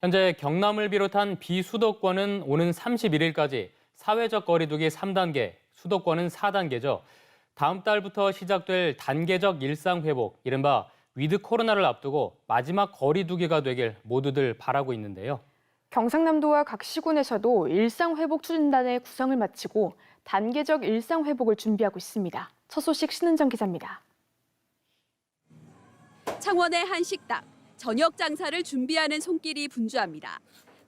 현재 경남을 비롯한 비수도권은 오는 31일까지 사회적 거리두기 3단계, 수도권은 4단계죠. 다음 달부터 시작될 단계적 일상 회복, 이른바 위드 코로나를 앞두고 마지막 거리두기가 되길 모두들 바라고 있는데요. 경상남도와 각 시군에서도 일상 회복 추진단의 구성을 마치고 단계적 일상 회복을 준비하고 있습니다. 첫 소식 신은정 기자입니다. 창원의 한 식당, 저녁 장사를 준비하는 손길이 분주합니다.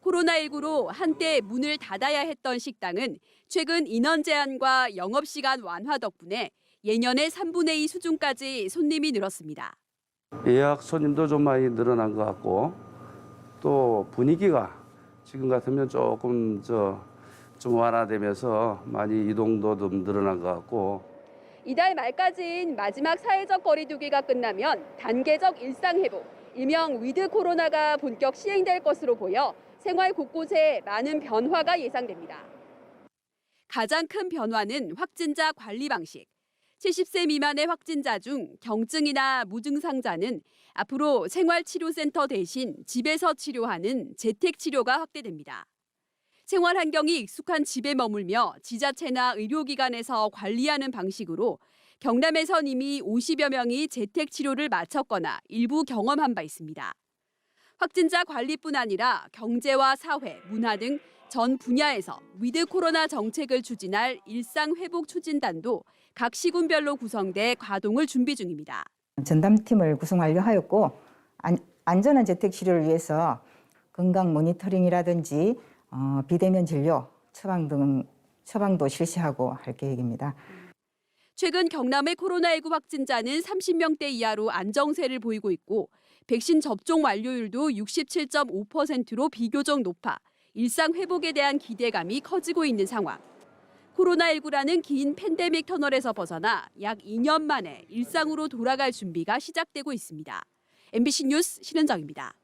코로나19로 한때 문을 닫아야 했던 식당은 최근 인원 제한과 영업시간 완화 덕분에 예년의 3분의 2 수준까지 손님이 늘었습니다. 예약 손님도 좀 많이 늘어난 것 같고 또 분위기가 지금 같으면 조금 저 좀 완화되면서 많이 이동도 좀 늘어난 것 같고 이달 말까지인 마지막 사회적 거리두기가 끝나면 단계적 일상 회복, 일명 위드 코로나가 본격 시행될 것으로 보여 생활 곳곳에 많은 변화가 예상됩니다. 가장 큰 변화는 확진자 관리 방식. 70세 미만의 확진자 중 경증이나 무증상자는 앞으로 생활치료센터 대신 집에서 치료하는 재택치료가 확대됩니다. 생활 환경이 익숙한 집에 머물며 지자체나 의료기관에서 관리하는 방식으로 경남에선 이미 50여 명이 재택 치료를 마쳤거나 일부 경험한 바 있습니다. 확진자 관리뿐 아니라 경제와 사회, 문화 등 전 분야에서 위드 코로나 정책을 추진할 일상 회복 추진단도 각 시군별로 구성돼 가동을 준비 중입니다. 전담팀을 구성 완료하였고 안, 안전한 재택 치료를 위해서 건강 모니터링이라든지 어, 비대면 진료, 처방 등 처방도 실시하고 할 계획입니다. 최근 경남의 코로나19 확진자는 30명대 이하로 안정세를 보이고 있고 백신 접종 완료율도 67.5%로 비교적 높아 일상 회복에 대한 기대감이 커지고 있는 상황. 코로나19라는 긴 팬데믹 터널에서 벗어나 약 2년 만에 일상으로 돌아갈 준비가 시작되고 있습니다. MBC 뉴스 신은정입니다.